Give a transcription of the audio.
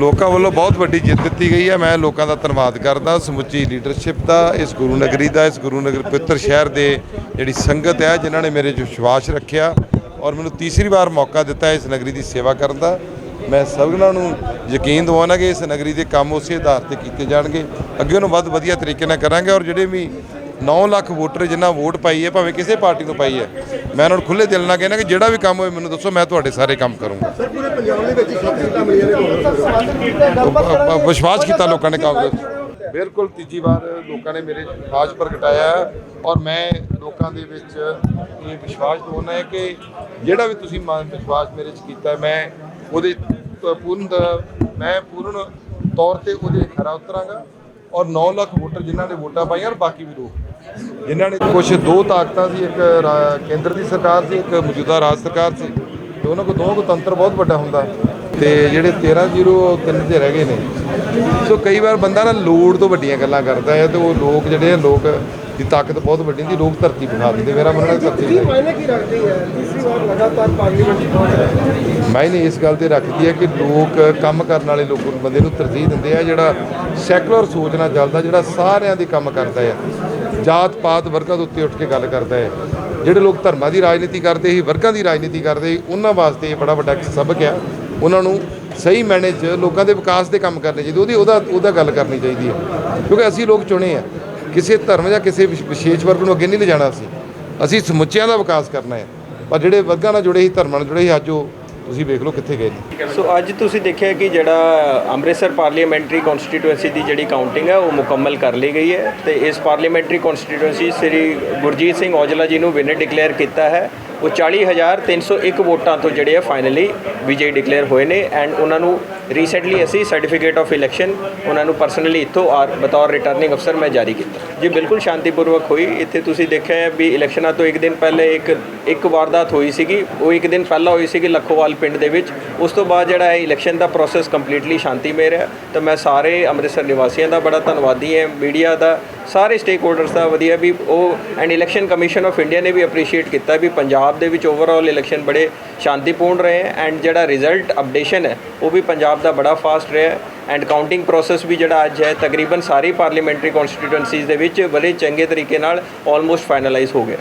ਲੋਕਾਂ ਵੱਲੋਂ ਬਹੁਤ ਵੱਡੀ ਜਿੱਤ ਦਿੱਤੀ ਗਈ ਹੈ। ਮੈਂ ਲੋਕਾਂ ਦਾ ਧੰਨਵਾਦ ਕਰਦਾ। ਸਮੁੱਚੀ ਲੀਡਰਸ਼ਿਪ ਦਾ, ਇਸ ਗੁਰੂ ਨਗਰੀ ਦਾ, ਇਸ ਗੁਰੂ ਨਗਰ ਪਵਿੱਤਰ ਸ਼ਹਿਰ ਦੇ ਜਿਹੜੀ ਸੰਗਤ ਹੈ, ਜਿਨ੍ਹਾਂ ਨੇ ਮੇਰੇ 'ਚ ਵਿਸ਼ਵਾਸ ਰੱਖਿਆ ਔਰ ਮੈਨੂੰ ਤੀਸਰੀ ਵਾਰ ਮੌਕਾ ਦਿੱਤਾ ਇਸ ਨਗਰੀ ਦੀ ਸੇਵਾ ਕਰਨ ਦਾ। ਮੈਂ ਸਭਨਾਂ ਨੂੰ ਯਕੀਨ ਦਿਵਾਉਣਾ ਕਿ ਇਸ ਨਗਰੀ ਦੇ ਕੰਮ ਉਸੇ ਆਧਾਰ ਤੇ ਕੀਤੇ ਜਾਣਗੇ। ਅੱਗੇ ਨੂੰ ਵੱਧ ਵਧੀਆ ਤਰੀਕੇ ਨਾਲ ਕਰਾਂਗੇ ਔਰ ਜਿਹੜੇ ਵੀ 9 ਲੱਖ ਵੋਟਰ ਜਿਨ੍ਹਾਂ ਵੋਟ ਪਾਈ ਹੈ ਭਾਵੇਂ ਕਿਸੇ ਪਾਰਟੀ ਨੂੰ ਪਾਈ ਹੈ। ਮੈਂ ਉਹਨਾਂ ਨੂੰ ਖੁੱਲੇ ਦਿਲ ਨਾਲ ਕਹਿੰਦਾ ਕਿ ਜਿਹੜਾ ਵੀ ਕੰਮ ਹੋਏ ਮੈਨੂੰ ਦੱਸੋ ਮੈਂ ਤੁਹਾਡੇ ਸਾਰੇ ਕੰਮ ਕਰੂੰਗਾ। ਸਰ ਪੂਰੇ ਪੰਜਾਬ ਦੇ ਵਿੱਚ ਸਭ ਸੀਟਾਂ ਮਿਲੀਆਂ ਨੇ ਕਾਂਗਰਸ ਬ- ਬ- ਵਿਸ਼ਵਾਸ ਕੀਤਾ ਲੋਕਾਂ ਨੇ ਕਾਂਗਰਸ ਬਿਲਕੁਲ ਤੀਜੀ ਵਾਰ ਲੋਕਾਂ ਨੇ ਮੇਰੇ ਵਿਸ਼ਵਾਸ ਪ੍ਰਗਟਾਇਆ ਔਰ ਮੈਂ ਲੋਕਾਂ ਦੇ ਵਿੱਚ ਇਹ ਵਿਸ਼ਵਾਸ ਦਿਵਾਉਣਾ ਹੈ ਕਿ ਜਿਹੜਾ ਵੀ ਤੁਸੀਂ ਮਨ ਵਿਸ਼ਵਾਸ ਮੇਰੇ 'ਚ ਕੀਤਾ ਮੈਂ ਉਹਦੇ ਪੂਰਨ ਮੈਂ ਪੂਰਨ ਤੌਰ ਤੇ ਉਹਦੇ ਖਰਾ ਉਤਰਾਂਗਾ ਔਰ 9 ਲੱਖ ਵੋਟਰ ਜਿਨ੍ਹਾਂ ਨੇ ਵੋਟਾਂ ਪਾਈਆਂ ਔਰ ਬਾਕੀ ਵੀ ਲੋਕ। ਜਿਨ੍ਹਾਂ ਨੇ ਕੁਝ ਦੋ ਤਾਕਤਾਂ ਸੀ ਇੱਕ ਕੇਂਦਰ ਦੀ ਸਰਕਾਰ ਸੀ ਇੱਕ ਮੌਜੂਦਾ ਰਾਜ ਸਰਕਾਰ ਸੀ। ਤੇ ਉਹਨਾਂ ਕੋਲ ਦੋਵਾਂ ਕੋ ਤੰਤਰ ਬਹੁਤ ਵੱਡਾ ਹੁੰਦਾ। ਤੇ ਜਿਹੜੇ 13 ਜ਼ੀਰੋ ਤਿੰਨ ਤੇ ਰਹਿ ਗਏ ਨੇ ਸੋ ਕਈ ਵਾਰ ਬੰਦਾ ਨਾ ਲੋੜ ਤੋਂ ਵੱਡੀਆਂ ਗੱਲਾਂ ਕਰਦਾ ਹੈ ਤੇ ਉਹ ਲੋਕ ਜਿਹੜੇ ਆ ਲੋਕ ਦੀ ਤਾਕਤ ਬਹੁਤ ਵੱਡੀ ਹੁੰਦੀ ਲੋਕ ਧਰਤੀ ਬਣਾ ਦਿੰਦੇ। ਮੇਰਾ ਮੰਨਣਾ ਧਰਤੀ ਨਹੀਂ ਮਾਇਨੇ ਕੀ ਰੱਖਦੀ ਹੈ? ਤੀਸਰੀ ਵਾਰ ਲਗਾਤਾਰ ਪਾਰਲੀਮੈਂਟ ਚ ਪਹੁੰਚ ਰਹੇ ਹੋ। ਮਾਇਨੇ ਇਸ ਗੱਲ ਤੇ ਰੱਖਦੀ ਹੈ ਕਿ ਲੋਕ ਕੰਮ ਕਰਨ ਵਾਲੇ ਲੋਕ ਬੰਦੇ ਨੂੰ ਤਰਜੀਹ ਦਿੰਦੇ ਆ ਜਿਹੜਾ ਸੈਕੂਲਰ ਸੋਚ ਨਾਲ ਚੱਲਦਾ ਜਿਹੜਾ ਸਾਰਿਆਂ ਦੇ ਕੰਮ ਕਰਦਾ ਹੈ ਜਾਤ ਪਾਤ ਵਰਗਾਂ ਦੇ ਉੱਤੇ ਉੱਠ ਕੇ ਗੱਲ ਕਰਦਾ ਹੈ। ਜਿਹੜੇ ਲੋਕ ਧਰਮਾਂ ਦੀ ਰਾਜਨੀਤੀ ਕਰਦੇ ਸੀ, ਵਰਗਾਂ ਦੀ ਰਾਜਨੀਤੀ ਕਰਦੇ ਸੀ, ਉਹਨਾਂ ਵਾਸਤੇ ਇਹ ਬੜਾ ਵੱਡਾ ਸਬਕ ਆ ਉਹਨਾਂ ਨੂੰ ਸਹੀ ਮੈਨੇ 'ਚ ਲੋਕਾਂ ਦੇ ਵਿਕਾਸ ਦੇ ਕੰਮ ਕਰਨੇ ਚਾਹੀਦੇ, ਉਹਦੀ, ਉਹਦਾ ਉਹਦਾ ਗੱਲ ਕਰਨੀ ਚਾਹੀਦੀ ਹੈ। ਕਿਉਂਕਿ ਅਸੀਂ ਲੋਕ ਚੁਣੇ ਆ। ਕਿਸੇ ਧਰਮ ਜਾਂ ਕਿਸੇ ਵਿਸ਼- ਵਿਸ਼ੇਸ਼ ਵਰਗ ਨੂੰ ਅੱਗੇ ਨਹੀਂ ਲਿਜਾਣਾ ਅਸੀਂ। ਅਸੀਂ ਸਮੁੱਚਿਆਂ ਦਾ ਵਿਕਾਸ ਕਰਨਾ ਹੈ। ਪਰ ਜਿਹੜੇ ਵਰਗਾਂ ਨਾਲ ਜੁੜੇ ਸੀ, ਧਰਮਾਂ ਨਾਲ ਜੁੜੇ ਸੀ, ਅੱਜ ਉਹ ਤੁਸੀਂ ਵੇਖ ਲਓ ਕਿੱਥੇ ਗਏ ਨੇ। ਸੋ ਅੱਜ ਤੁਸੀਂ ਦੇਖਿਆ ਕਿ ਜਿਹੜਾ ਅੰਮ੍ਰਿਤਸਰ ਪਾਰਲੀਮੈਂਟਰੀ ਕਨਸਟੀਟੂਐਂਸੀ ਦੀ ਜਿਹੜੀ ਕਾਊਂਟਿੰਗ ਹੈ, ਉਹ ਮੁਕੰਮਲ ਕਰ ਲਈ ਗਈ ਹੈ ਤੇ ਇਸ ਪਾਰਲੀਮੈਂਟਰੀ ਕਨਸਟੀਟੂਐਂਸੀ ਸ੍ਰੀ ਗੁਰਜੀਤ ਸਿੰਘ ਔਜਲਾ ਜੀ ਨੂੰ ਵਿਨਰ ਡਿਕਲੇਅਰ ਕੀਤਾ ਹੈ। ਉਹ 40301 ਵੋਟਾਂ ਤੋਂ ਜਿਹੜੇ ਆ ਫਾਈਨਲੀ ਵਿਜੇ ਡਿਕਲੇਅਰ ਹੋਏ ਨੇ ਐਂਡ ਉਹਨਾਂ ਨੂੰ ਰੀਸੈਂਟਲੀ ਅਸੀਂ ਸਰਟੀਫਿਕੇਟ ਆਫ ਇਲੈਕਸ਼ਨ ਉਹਨਾਂ ਨੂੰ ਪਰਸਨਲੀ ਇੱਥੋਂ ਆਰ ਬਤੌਰ ਰਿਟਰਨਿੰਗ ਅਫਸਰ ਮੈਂ ਜਾਰੀ ਕੀਤਾ। ਜੀ ਬਿਲਕੁਲ ਸ਼ਾਂਤੀਪੂਰਵਕ ਹੋਈ, ਇੱਥੇ ਤੁਸੀਂ ਦੇਖਿਆ ਵੀ ਇਲੈਕਸ਼ਨਾਂ ਤੋਂ ਇੱਕ ਦਿਨ ਪਹਿਲੇ ਇੱਕ ਇੱਕ ਵਾਰਦਾਤ ਹੋਈ ਸੀਗੀ, ਉਹ ਇੱਕ ਦਿਨ ਪਹਿਲਾਂ ਹੋਈ ਸੀਗੀ ਲੱਖੋਵਾਲ ਪਿੰਡ ਦੇ ਵਿੱਚ। ਉਸ ਤੋਂ ਬਾਅਦ ਜਿਹੜਾ ਹੈ ਇਲੈਕਸ਼ਨ ਦਾ ਪ੍ਰੋਸੈਸ ਕੰਪਲੀਟਲੀ ਸ਼ਾਂਤੀਮਈ ਰਿਹਾ। ਤਾਂ ਮੈਂ ਸਾਰੇ ਅੰਮ੍ਰਿਤਸਰ ਨਿਵਾਸੀਆਂ ਦਾ ਬੜਾ ਧੰਨਵਾਦੀ ਹਾਂ ਮੀਡੀਆ ਦਾ ਸਾਰੇ ਸਟੇਕ ਹੋਲਡਰਸ ਦਾ ਵਧੀਆ ਵੀ ਉਹ and election commission of India ਨੇ ਵੀ ਅਪਰੀਸ਼ੀਏਟ ਕੀਤਾ ਵੀ ਪੰਜਾਬ ਦੇ ਵਿੱਚ ਓਵਰਆਲ ਇਲੈਕਸ਼ਨ ਬੜੇ ਸ਼ਾਂਤੀਪੂਰਨ ਰਹੇ ਐਂਡ ਜਿਹੜਾ ਰਿਜ਼ਲਟ ਅਪਡੇਸ਼ਨ ਹੈ, ਉਹ ਵੀ ਪੰਜਾਬ ਦਾ ਬੜਾ ਫਾਸਟ ਰਿਹਾ ਐਂਡ ਕਾਊਂਟਿੰਗ ਪ੍ਰੋਸੈਸ ਵੀ ਜਿਹੜਾ ਅੱਜ ਹੈ, ਤਕਰੀਬਨ ਸਾਰੀ ਪਾਰਲੀਮੈਂਟਰੀ ਕਨਸਟੀਟੂਐਂਸੀਜ਼ ਦੇ ਵਿੱਚ ਬੜੇ ਚੰਗੇ ਤਰੀਕੇ ਨਾਲ ਆਲਮੋਸਟ ਫਾਈਨਲਾਈਜ਼ ਹੋ ਗਿਆ